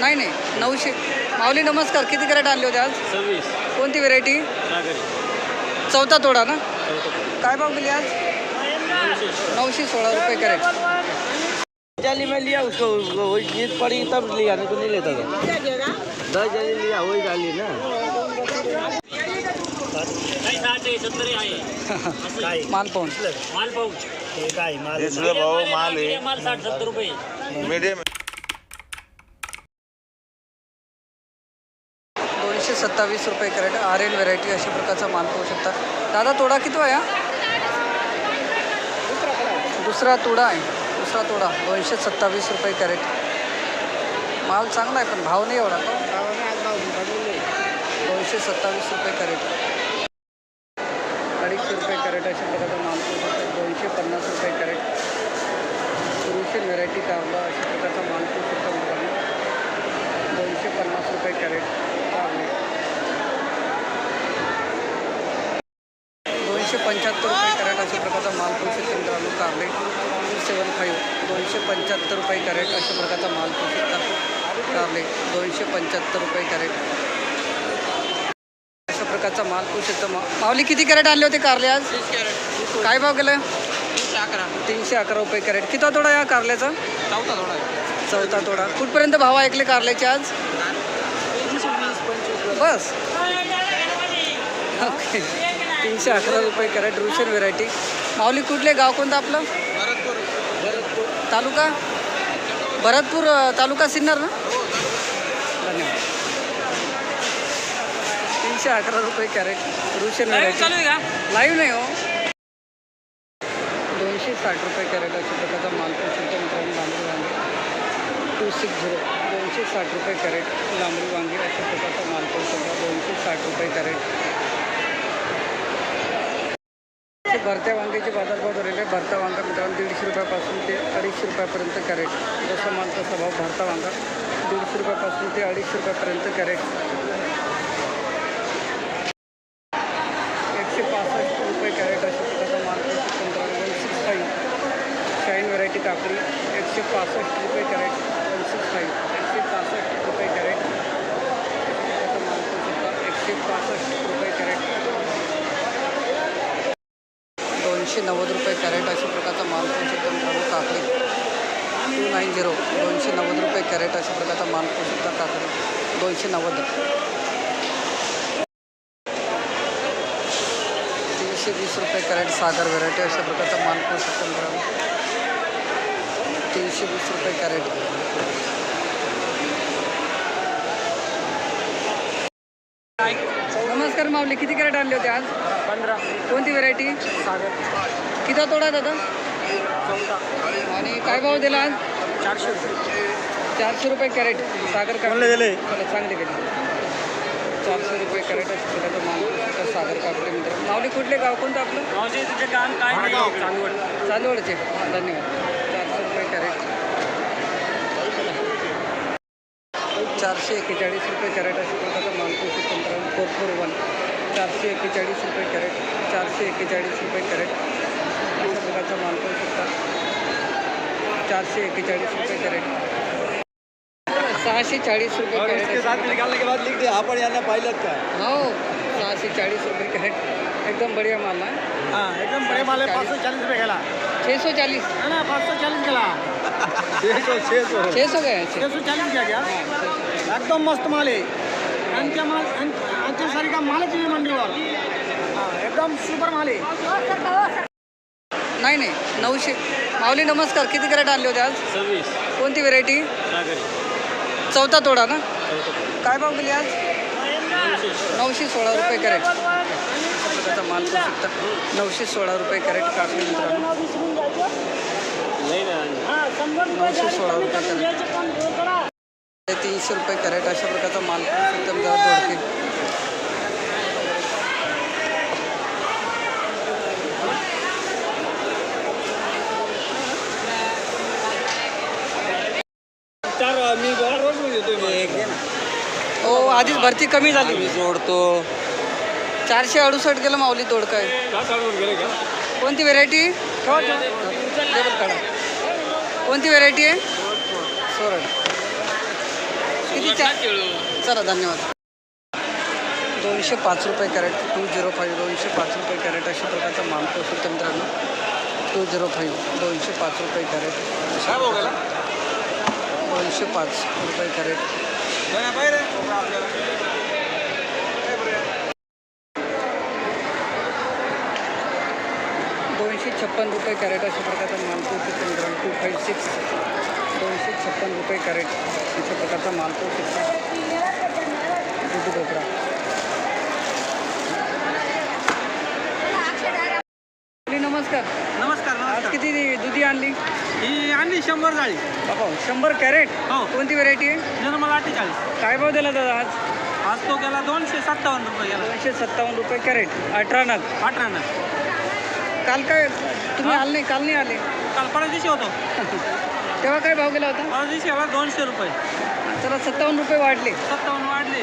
नाही नाही. नऊशे. माऊली नमस्कार. किती कॅरेट आणले होते आज? सव्वीस. कोणती व्हेरायटी चौथा तोडा ना? काय भाव गेली आज? नऊशे. सोळा रुपये कॅरेट. जाली में लिया उसको वही जीत पड़ी तब लिया नहीं तो नहीं लेता था। दस जाली लिया वही डाली ना। माल पाहून माल पाऊच हे। काय माल हे भाऊ माल आहे माल साठ सत्तर रुपये। मीडियम एकशे सत्तावीस रुपये कॅरेट आर एल व्हेरायटी अशा प्रकारचा माल पाहू शकता. दादा तोडा किती आहे? दुसरा तोडा आहे. दुसरा तोडा. दोनशे सत्तावीस रुपये कॅरेट. माल चांगला आहे पण भाव नाही एवढा. दोनशे सत्तावीस रुपये कॅरेट. अडीचशे रुपये कॅरेट अशा प्रकारचा माल पाहू शकता. दोनशे पन्नास रुपये कॅरेट. रुशियन व्हेरायटी कावला अशा प्रकारचा माल पाहू शकता दोनशे पन्नास रुपये कॅरेट. दोनशे पंच्याहत्तर रुपये कॅरेट अशा प्रकारचा माल शकता मित्रांनो कारले. सेवन फाईव्ह दोनशे पंच्याहत्तर रुपये कॅरेट अशा प्रकारचा माल पाहू शकता कारले. दोनशे पंच्याहत्तर रुपये कॅरेट. अशा प्रकारचा माल शकता मा माऊली किती कॅरेट आणले होते कारले आज? काय भाव गेलं तीनशे अकरा. रुपये कॅरेट. किती तोडा या कारल्याचा? चौथा थोडा चौथा तोडा. कुठपर्यंत भाव ऐकले कारल्याचे आज? बस. ओके तीनशे अकरा रुपये कॅरेट रुशन व्हेरायटी माऊली कुठले गाव कोणतं आपलं? तालुका? भरतपूर तालुका सिन्नर ना? धन्यवाद. तीनशे अकरा रुपये कॅरेट रुशन व्हेरायटी लाईव्ह नाही हो. दोनशे साठ रुपये कॅरेट अशा प्रकारचा माल पोषणचा मित्रांनो लांबडी वांगे टू सिक्स झिरो दोनशे साठ रुपये कॅरेट लांबडी वांगे अशा प्रकारचा माल पोषणचा दोनशे साठ रुपये कॅरेट. भरत्या वांग्याचे बाजारभाव झालेले आहे भरता वांगा मित्रांनो दीडशे रुपयापासून ते अडीचशे रुपयापर्यंत कॅरेट. जसा माल तसा भाव भरता वांगा दीडशे रुपयापासून ते अडीचशे रुपयापर्यंत कॅरेट. एकशे पासष्ट रुपये कॅरेट अशा प्रकारचा माल पोषक सिक्स फाईव्ह शाईन व्हरायटी काकडी एकशे पासष्ट रुपये कॅरेट वन सिक्स फाईव्ह एकशे पासष्ट रुपये कॅरेट अशा प्रकारचा माल पोषक शकता एकशे पासष्ट रुपये कॅरेट दोनशे नव्वद रुपये कॅरेट अशा प्रकारचा माल पाहू शकता मित्रांनो काकडी टू नाईन झिरो दोनशे नव्वद रुपये कॅरेट अशा प्रकारचा माल पाहू शकता काकडी दोनशे नव्वद. तीनशे वीस रुपये कॅरेट सागर व्हेरायटी अशा प्रकारचा माल पाहू शकता मित्रांनो तीनशे वीस रुपये कॅरेट. नमस्कार माऊली किती कॅरेट आणले होते आज? पंधरा. कोणती व्हेरायटी सागर. किती तोडा दादा आणि काय भाव दिला आज? चारशे रुपये. चारशे रुपये कॅरेट. सागर दिले? चला चांगले गेले चारशे रुपये कॅरेट असं त्याचा माल तर सागर काकडे मित्र. माऊली कुठले गाव? कोणतं आपलं? काम काय नाही. चांगवड चांदवडचे. धन्यवाद. चारशे रुपये कॅरेट. चारशे एक्केचाळीस रुपये कॅरेट अशा प्रकारचा माल पोषक तंत्र. फोर फोर वन चारशे एक्केचाळीस रुपये कॅरेट. चारशे एक्केचाळीस रुपये कॅरेट. अशा प्रकारचा माल पाहू शकता चारशे एक्केचाळीस रुपये कॅरेट. सहाशे चाळीस रुपये कॅरेट निकालने के बाद लिख दे आपण यांना पाहिलं का हो। सहाशे चाळीस रुपये कॅरेट. एकदम बढिया माल आहे हाँ एकदम बड़े माल है पाँच सौ चालीस रुपये गेला छः सौ चालीस. है ना पाँच सौ चालीस गेला छः सौ छः सौ. छः सौ गए छः सौ चालीस क्या क्या एकदम मस्त माल आहे. यांच्या माल मालच नाही मंडीवर हा, एकदम सुपर माल आहे. नाही नाही नऊशे. माऊली नमस्कार. किती कॅरेट आणले होते आज? सव्वीस. कोणती व्हेरायटी चौथा तोडा ना? काय भाव गेली आज? नऊशे. सोळा रुपये कॅरेट. त्याचा माल शकता नऊशे सोळा रुपये कॅरेट मित्रांनो. नऊशे सोळा रुपये कॅरेट. तीनशे रुपये कॅरेट अशा प्रकारचा माल मी येतोय हो आधीच भरती कमी झाली. जोडतो. चारशे अडुसष्ट गेलं माऊली दोडका. आहे का चालवून गेले का? कोणती व्हेरायटी कोणती व्हेरायटी आहे? सोरड. चला धन्यवाद. दोनशे पाच रुपये कॅरेट टू झिरो फाईव्ह दोनशे पाच रुपये कॅरेट अशा प्रकारचा माल पोहोचतो मित्रांनो. टू झिरो फाईव्ह दोनशे पाच रुपये कॅरेट. दोनशे पाच रुपये कॅरेट दोनशे छप्पन रुपये कॅरेट अशा प्रकारचा माल पोहोचतो मित्रांनो टू फाईव्ह सिक्स दोनशे छप्पन रुपये कॅरेट अशा प्रकारचा माल पोहोचतो दुधी भोपळा. नमस्कार. नमस्कार आज किती दुधी आणली? ही आणली शंभर जाळी. बाबा शंभर कॅरेट? हो. कोणती व्हरायटी आहे? निर्मल अठ्ठेचाळीस काय भाव दिला दादा आज? आज तो गेला दोनशे सत्तावन्न रुपये गेला. दोनशे सत्तावन्न रुपये कॅरेट. अठरा नग. अठरानं काल काय? तुम्ही आले नाही काल नाही आले. काल परवा दिवशी होतो. तेव्हा काय भाव गेला होता? परवा दिवशी आला दोनशे रुपये. चला सत्तावन्न रुपये वाढले. सत्तावन्न वाढले.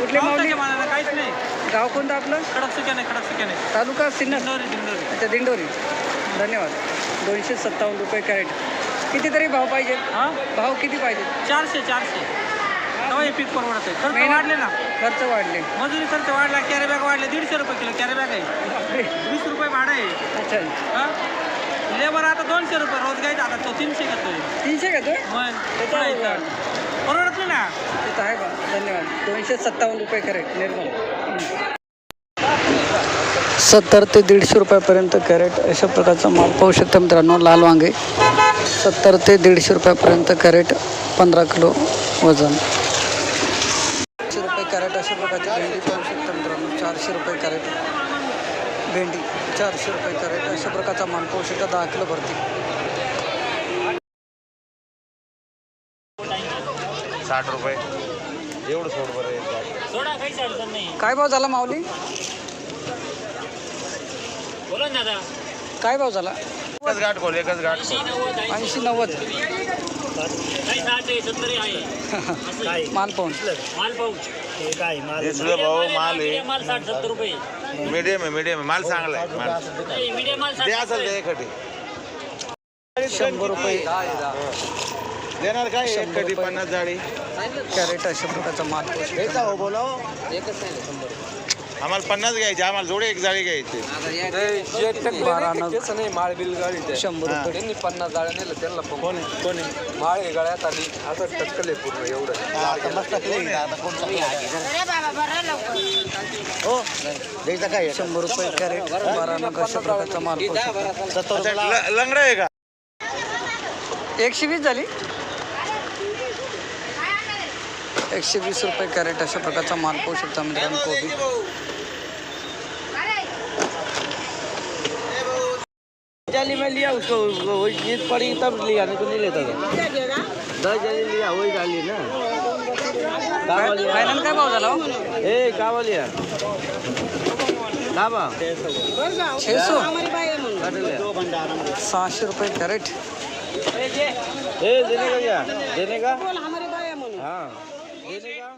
कुठले पावसाच्या मानानं काहीच नाही. गाव कोणतं आपलं? कडक सुक्याने कडक सुक्याने. तालुका सिन्नर. दिंडोरी दिंडोरी. अच्छा दिंडोरी. धन्यवाद. दोनशे सत्तावन्न रुपये कॅरेट. कितीतरी भाव पाहिजे हा? भाव किती पाहिजे चारशे चारशे. तेव्हा हे पीक परवडत आहे? खर्च वाढले ना? खर्च वाढले. मजुरी खर्च वाढला कॅरी बॅग वाढले दीडशे रुपये किलो कॅरी बॅग आहे. वीस रुपये भाडं आहे. अच्छा. हा? लेबर आता दोनशे रुपये रोज घ्यायचा आता तो तीनशे घेतोय. तीनशे घेतोय. परवडत नाही ना? तिथं आहे बा धन्यवाद. दोनशे सत्तावन्न रुपये कॅरेट निर्मल. सत्तर ते दीडशे रुपयापर्यंत कॅरेट अशा प्रकारचा माल पाहू शकता मित्रांनो लाल वांगे. सत्तर ते दीडशे रुपयापर्यंत कॅरेट पंधरा किलो वजन. अशा प्रकारची भेंडी पाहू शकता मित्रांनो चारशे रुपये कॅरेट. भेंडी चारशे रुपये कॅरेट अशा प्रकारचा माल पाहू शकता दहा किलो भरती. साठ रुपये. एवढं सोड बरं. सोडा काहीच अडचण नाही. काय भाव झाला माऊली? बोला ना दादा. काय भाव झाला? एकच गाठ खोल एकच गाठ ऐंशी नव्वद. सत्तरी आहे. माल पाहून माल पाऊच हे काय माल दिसलं भाऊ माल आहे. माल साठ सत्तर रुपये. मीडियम आहे मीडियम आहे. माल चांगला आहे माल. मीडियम माल ते असेल ते एकटी. शंभर रुपये. देणार काय एक शंभर रुपये. पन्नास जाळी? कॅरेट अशा प्रकारचा माल. पाहू शकता. हो. बोला आम्हाला पन्नास घ्यायचे आम्हाला जोडे एक जाळी घ्यायची. बारा नग नाही माळ बिल गाडी त्या शंभर रुपये. त्यांनी पन्नास जाळ्या नेलं त्यांना पण. कोण? कोण? माळ हे गळ्यात आली असं टक्कल आहे पूर्ण एवढं. हो द्यायचा काय शंभर रुपये कॅरेट बारा नग अशा प्रकारचा माल पाहू शकता. लंगडा आहे का? एकशे वीस झाली. एकशे वीस रुपये कॅरेट अशा प्रकारचा माल पाहू शकता मित्रांनो कोबी. जाली में लिया उसको जीत पड़ी तब लिया नहीं तो नहीं लेता था। दस जाली लिया वही डाली ना। कावा लिया। फायनल काय भाव झाला हो? लिया। छे सौ? सहाशे रुपये कॅरेट. ए देने का क्या? देने का? हाँ। देने का